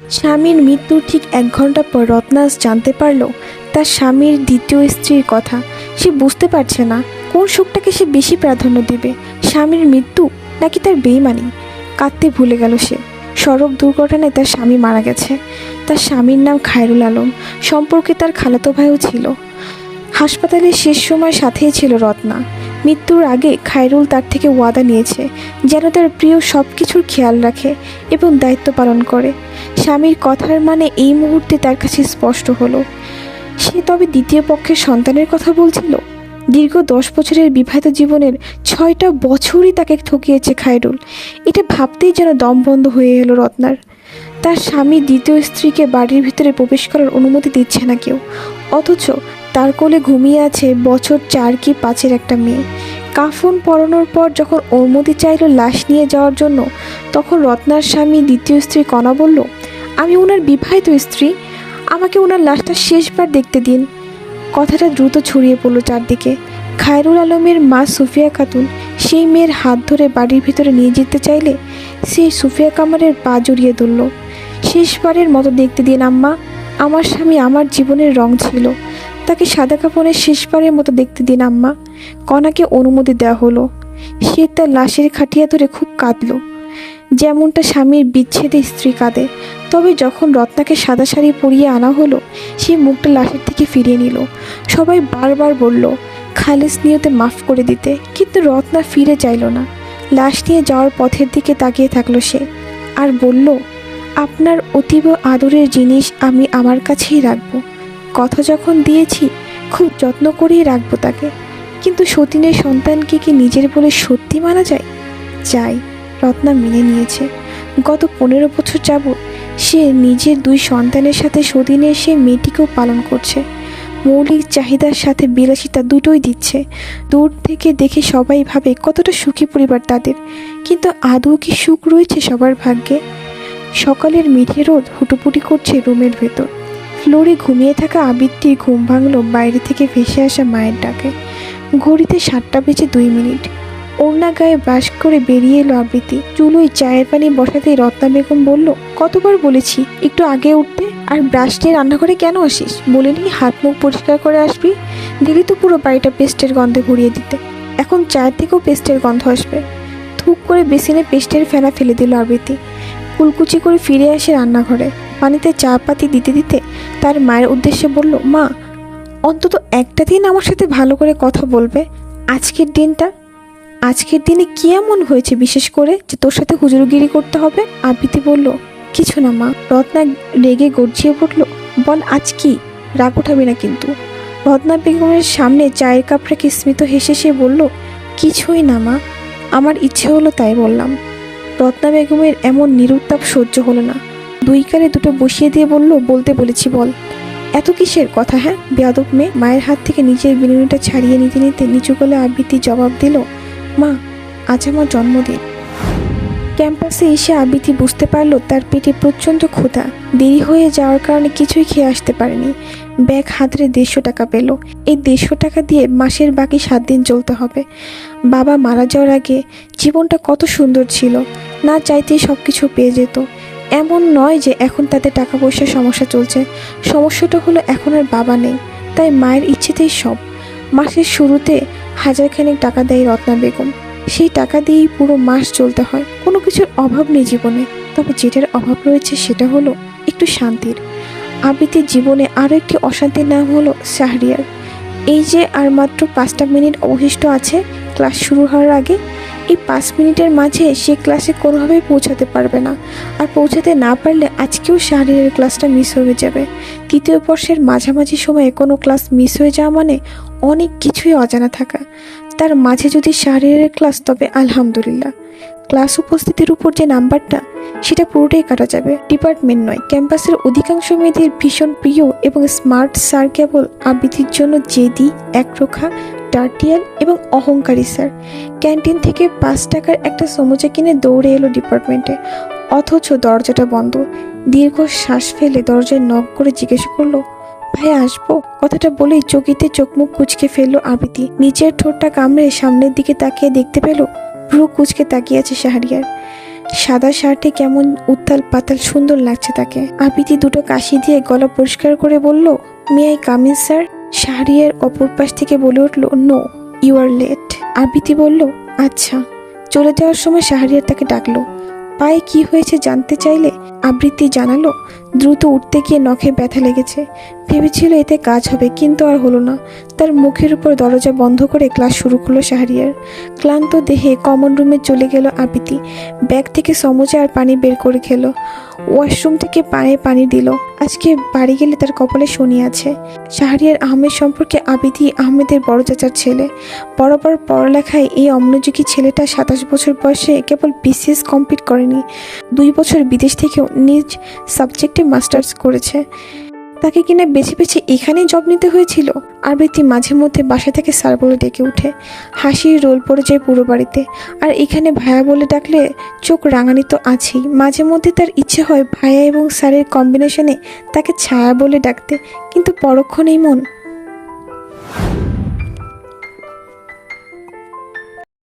স্বামীর মৃত্যুর ঠিক এক ঘণ্টা পর রত্নাস জানতে পারল তার স্বামীর দ্বিতীয় স্ত্রীর কথা। সে বুঝতে পারছে না কোন সুখটাকে সে বেশি প্রাধান্য দেবে, স্বামীর মৃত্যু নাকি তার বেইমানি? কাঁদতে ভুলে গেল সে। সড়ক দুর্ঘটনায় তার স্বামী মারা গেছে। তার স্বামীর নাম খায়রুল আলম। সম্পর্কে তার খালাতো ভাইও ছিল। হাসপাতালের শেষ সময় সাথেই ছিল রত্না। মৃত্যুর আগে খায়রুল তার থেকে ওয়াদা নিয়েছে যেন তার প্রিয় সব কিছুর খেয়াল রাখে এবং দায়িত্ব পালন করে। স্বামীর কথার মানে এই মুহূর্তে তার কাছে স্পষ্ট হলো। সে তবে দ্বিতীয় পক্ষের সন্তানের কথা বলছিল। দীর্ঘ দশ বছরের বিবাহিত জীবনের ছয়টা বছরই তাকে ঠকিয়েছে খায়রুল। এটা ভাবতেই যেন দম বন্ধ হয়ে এলো রত্নার। তার স্বামী দ্বিতীয় স্ত্রীকে বাড়ির ভিতরে প্রবেশ করার অনুমতি দিচ্ছে না কেউ। অথচ তার কোলে ঘুমিয়ে আছে বছর চার কি পাঁচের একটা মেয়ে। কাফন পরানোর পর যখন অনুমতি চাইল লাশ নিয়ে যাওয়ার জন্য, তখন রত্নার স্বামী দ্বিতীয় স্ত্রী কণা বলল আমি ওনার বিবাহিত স্ত্রী। আমাকে ওনার লাশটা শেষবার দেখতে দিন। কথাটা দ্রুত ছড়িয়ে পড়ল চারদিকে। খায়রুল আলমের মা সুফিয়া খাতুন সেই মেয়ের হাত ধরে বাড়ির ভিতরে নিয়ে যেতে চাইলে সেই সুফিয়া কামারের পা জড়িয়ে ধরল। শেষবারের মতো দেখতে দিন আম্মা, আমার স্বামী আমার জীবনের রং ছিল। তাকে সাদা কাপড়ের শেষবারের মতো দেখতে দিন আম্মা। কণাকে অনুমতি দেওয়া হলো। সে তার লাশের খাটিয়া ধরে খুব কাঁদল। যেমনটা স্বামীর বিচ্ছেদে স্ত্রী কাঁদে তবে যখন রত্নাকে সাদা শাড়ি পরিয়ে আনা হলো, সে মুখটা লাশের থেকে ফিরিয়ে নিল। সবাই বারবার বলল, খালেস নিয়তে মাফ করে দিতে। কিন্তু রত্না ফিরে চাইল না। লাশ নিয়ে যাওয়ার পথের দিকে তাকিয়ে থাকল সে আর বলল, আপনার অতীব আদরের জিনিস আমি আমার কাছেই রাখব। কথা যখন দিয়েছি, খুব যত্ন করেই রাখব তাকে। কিন্তু সতীনের সন্তানকে কি নিজের বলে সত্যি মানা যায়? চাই, রত্না মেনে নিয়েছে। গত পনেরো বছর যাবৎ সে নিজের দুই সন্তানের সাথে সতীনের সে মেয়েটিকেও পালন করছে। মৌলিক চাহিদার সাথে বিলাসিতা দুটোই দিচ্ছে। দূর থেকে দেখে সবাই ভাবে কতটা সুখী পরিবার তাদের। কিন্তু আদৌ কি সুখ রয়েছে সবার ভাগ্যে? সকালের মিঠে রোদ হুটোপুটি করছে রুমের ভেতর। ফ্লোরে ঘুমিয়ে থাকা আবিরটির ঘুম ভাঙলো বাইরে থেকে ভেসে আসা মায়ের ডাকে। ঘড়িতে সাতটা বেজে দুই মিনিট। ওড়না গায়ে ব্রাশ করে বেরিয়ে এলো আবৃত্তি। চুলোয় চায়ের পানি বসাতেই রত্না বেগম বলল, কতবার বলেছি, একটু আগে উঠতে, আর ব্রাশ নিয়ে রান্নাঘরে কেন আসিস? বলিনি হাত মুখ পরিষ্কার করে আসবি, দিলি তো পুরো বাড়িটা পেস্টের গন্ধে ভরিয়ে দিতে। এখন চায়ের থেকেও পেস্টের গন্ধ আসবে। থুক করে বেসিনে পেস্টের ফেনা ফেলে দিল আবৃত্তি। কুলকুচি করে ফিরে আসে রান্নাঘরে। পানিতে চা পাতি দিতে দিতে তার মায়ের উদ্দেশ্যে বলল, মা, অন্তত একটা দিন আমার সাথে ভালো করে কথা বলবে। আজকের দিনটা আজকের দিনে কি এমন হয়েছে বিশেষ করে যে তোর সাথে হুজুরগিরি করতে হবে? আবৃত্তি বলল, কিছু না মা। রত্না রেগে গর্জিয়ে পড়ল বল, আজ কি? রাগ উঠাবি না কিন্তু। রত্না বেগমের সামনে চায়ের কাপড়াকে স্মিত হেসে সে বলল, কিছুই না মা, আমার ইচ্ছে হলো তাই বললাম। রত্না বেগমের এমন নিরুত্তাপ সহ্য হলো না। দুই কালে দুটো বসিয়ে দিয়ে বলল, বলতে বলেছি, বল। এত কিসের কথা হ্যাঁ? বেয়াদব মেয়ে মায়ের হাত থেকে নিজের বিনুনিটা ছাড়িয়ে নিতে নিতে নিচু গলে আবৃত্তি জবাব দিল মা, আজ আমার জন্মদিন। ক্যাম্পাসে এসে আবৃত্তি বুঝতে পারল তার পেটে প্রচণ্ড ক্ষুধা। দেরি হয়ে যাওয়ার কারণে কিছুই খেয়ে আসতে পারেনি। ব্যাগ হাতরে দেড়শো টাকা পেল। এই দেড়শো টাকা দিয়ে মাসের বাকি সাত দিন চলতে হবে। বাবা মারা যাওয়ার আগে জীবনটা কত সুন্দর ছিল। না চাইতেই সব কিছু পেয়ে যেত। এমন নয় যে এখন তাদের টাকা পয়সার সমস্যা চলছে। সমস্যাটা হলো এখন আর বাবা নেই। তাই মায়ের ইচ্ছেতেই সব। মাসের শুরুতে হাজারখানেক টাকা দেয় রত্না বেগম। সেই টাকা দিয়েই পুরো মাস চলতে হয়। কোনো কিছুর অভাব নেই জীবনে। তবে যেটার অভাব রয়েছে সেটা হলো একটু শান্তির। আবৃত্তির জীবনে আরও একটি অশান্তির নাম হলো শাহরিয়ার এই যে আর মাত্র পাঁচটা মিনিট অবশিষ্ট আছে, ক্লাস শুরু হওয়ার আগে, এই পাঁচ মিনিটের মাঝে সে ক্লাসে কোনোভাবেই পৌঁছাতে পারবে না। আর পৌঁছাতে না পারলে আজকেও শাহরিয়ারের ক্লাসটা মিস হয়ে যাবে। তৃতীয় বর্ষের মাঝামাঝি সময়ে কোনো ক্লাস মিস হয়ে যাওয়া মানে অনেক কিছুই অজানা থাকা। তার মাঝে যদি শাহরিয়ারের ক্লাস, তবে আলহামদুলিল্লাহ। ক্লাস উপস্থিতির উপর যে নাম্বারটা, সেটা পুরোটাই কাটা যাবে। ডিপার্টমেন্ট নয়, ক্যাম্পাসের অধিকাংশ মেয়েদের ভীষণ প্রিয় এবং স্মার্ট স্যার কেবল আবৃত্তির জন্য জেদি, একরোখা, ডার্টিয়াল এবং অহংকারী স্যার। ক্যান্টিন থেকে পাঁচ টাকার একটা সমুচা কিনে দৌড়ে এলো ডিপার্টমেন্টে। অথচ দরজাটা বন্ধ। দীর্ঘ শ্বাস ফেলে দরজায় নক করে জিজ্ঞেস করল ভাই, আসব। কথাটা বলেই চকিতে চোখ মুখ কুচকে ফেলল আবিতি। নিচের ঠোঁটটা কামড়ে সামনের দিকে তাকিয়ে দেখতে পেল ভ্রু কুচকে তাকিয়ে আছে শাহরিয়ার। সাদা শার্টে কেমন উত্তাল পাতাল সুন্দর লাগছে তাকে। আবিতি দুটো কাশি দিয়ে গলা পরিষ্কার করে বলল, মে আই কামিন স্যার? শাহরিয়ার অপর পাশ থেকে বলে উঠল, no, you are late. Abiti বলল আচ্ছা। চলে যাওয়ার সময় শাহরিয়ার তাকে ডাকলো, পায়ে কি হয়েছে জানতে চাইলে? আবৃত্তি জানালো দ্রুত উঠতে গিয়ে নখে ব্যথা লেগেছে। ভেবেছিল এতে কাজ হবে, কিন্তু আর হলো না। তার মুখের উপর দরজা বন্ধ করে ক্লাস শুরু করল শাহরিয়ার। ক্লান্ত দেহে কমন রুমে চলে গেল আবিতি ব্যাগ থেকে সমোচা আর পানি বের করে খেলো। ওয়াশরুম থেকে পায়ে পানি দিল। আজকে বাড়ি গেলে তার কপালে শনি আছে। শাহরিয়ার আহমেদ সম্পর্কে আবিদি আহমেদের বড় চাচার ছেলে। বরাবর পড়ালেখায় এই অমনোযোগী ছেলেটা সাতাশ বছর বয়সে কেবল বিসিএস কমপ্লিট করেনি। দুই বছর বিদেশ থেকেও নিজ সাবজেক্টে মাস্টার্স করেছে। তাকে কিনা বেছে বেছে এখানেই জব নিতে হয়েছিল। আর আবৃত্তি মাঝে মধ্যে বাসা থেকে স্যার বলে ডেকে উঠে হাসির রোল পড়ে যায় পুরো বাড়িতে। আর এখানে ভায়া বলে ডাকলে চোখ রাঙানি তো আছেই। মাঝে মধ্যে তার ইচ্ছে হয় ভায়া এবং স্যারের কম্বিনেশনে তাকে ছায়া বলে ডাকতে। কিন্তু পরক্ষণেই মন